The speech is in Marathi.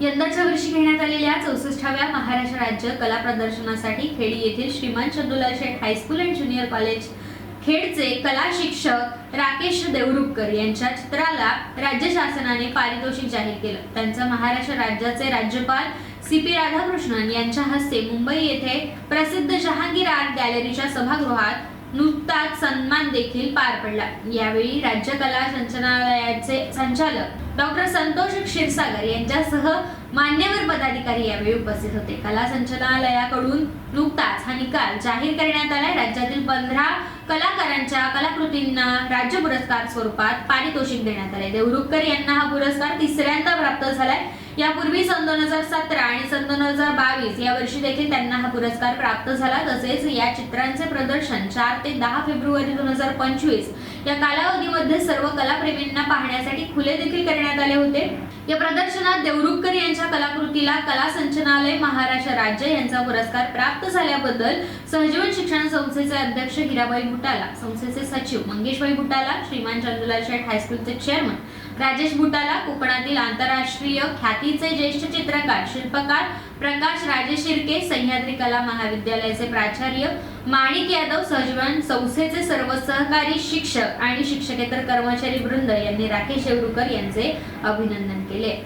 यंदाच्या वर्षी घेण्यात आलेल्या चौसष्टाव्या महाराष्ट्र राज्य कला प्रदर्शनासाठी खेडी येथील श्रीमान Chandulal Sheth high school and junior college खेडचे कला शिक्षक राकेश देवरुपकर यांच्या चित्राला राज्य शासनाने पारितोषिक जाहीर केलं. त्यांचा महाराष्ट्र राज्याचे राज्यपाल सी पी राधाकृष्णन यांच्या हस्ते मुंबई येथे प्रसिद्ध जहांगीर आर्ट गॅलरीच्या सभागृहात नुकताच सन्मान देखील पार पडला. यावेळी राज्य कला संचालनालयाचे संचालक डॉक्टर संतोष क्षीरसागर यांच्यासह मान्यवर पदाधिकारी यावेळी उपस्थित होते. कला संचालनालयाकडून नुकताच हा निकाल जाहीर करण्यात आलाय. राज्यातील पंधरा कलाकारांच्या कलाकृतींना राज्य पुरस्कार स्वरूपात पारितोषिक देण्यात आले देवरुखकर यांना हा पुरस्कार तिसऱ्यांदा प्राप्त झालाय. यापूर्वी सन दोन हजार सतरा आणि सन दोन हजार बावीस या वर्षी देखील त्यांना हा पुरस्कार प्राप्त झाला. तसेच या चित्रांचे प्रदर्शन चार ते दहा फेब्रुवारी दोन हजार पंचवीस या कालावधीमध्ये सर्व कलाप्रेमींना पाहण्यासाठी खुले देखील करण्यात आले होते. या प्रदर्शनात देवरुखकर यांच्या कलाकृतीला कला संचनालय महाराष्ट्र राज्य यांचा पुरस्कार प्राप्त झाल्याबद्दल सहजीवन शिक्षण संस्थेचे अध्यक्ष हिराबाई बुटाला संस्थेचे सचिव मंगेशबाई बुटाला श्रीमान चंदुलाल शेठ हायस्कूलचे चेअरमन राजेश भुटाला कोकणातील आंतरराष्ट्रीय ख्यातीचे ज्येष्ठ चित्रकार शिल्पकार प्रकाश राजे शिर्के सह्याद्री कला महाविद्यालयाचे प्राचार्य माणिक यादव सहजीवन संस्थेचे सर्व सहकारी शिक्षक आणि शिक्षकेतर कर्मचारी वृंद यांनी राकेश येवरुकर यांचे अभिनंदन केले.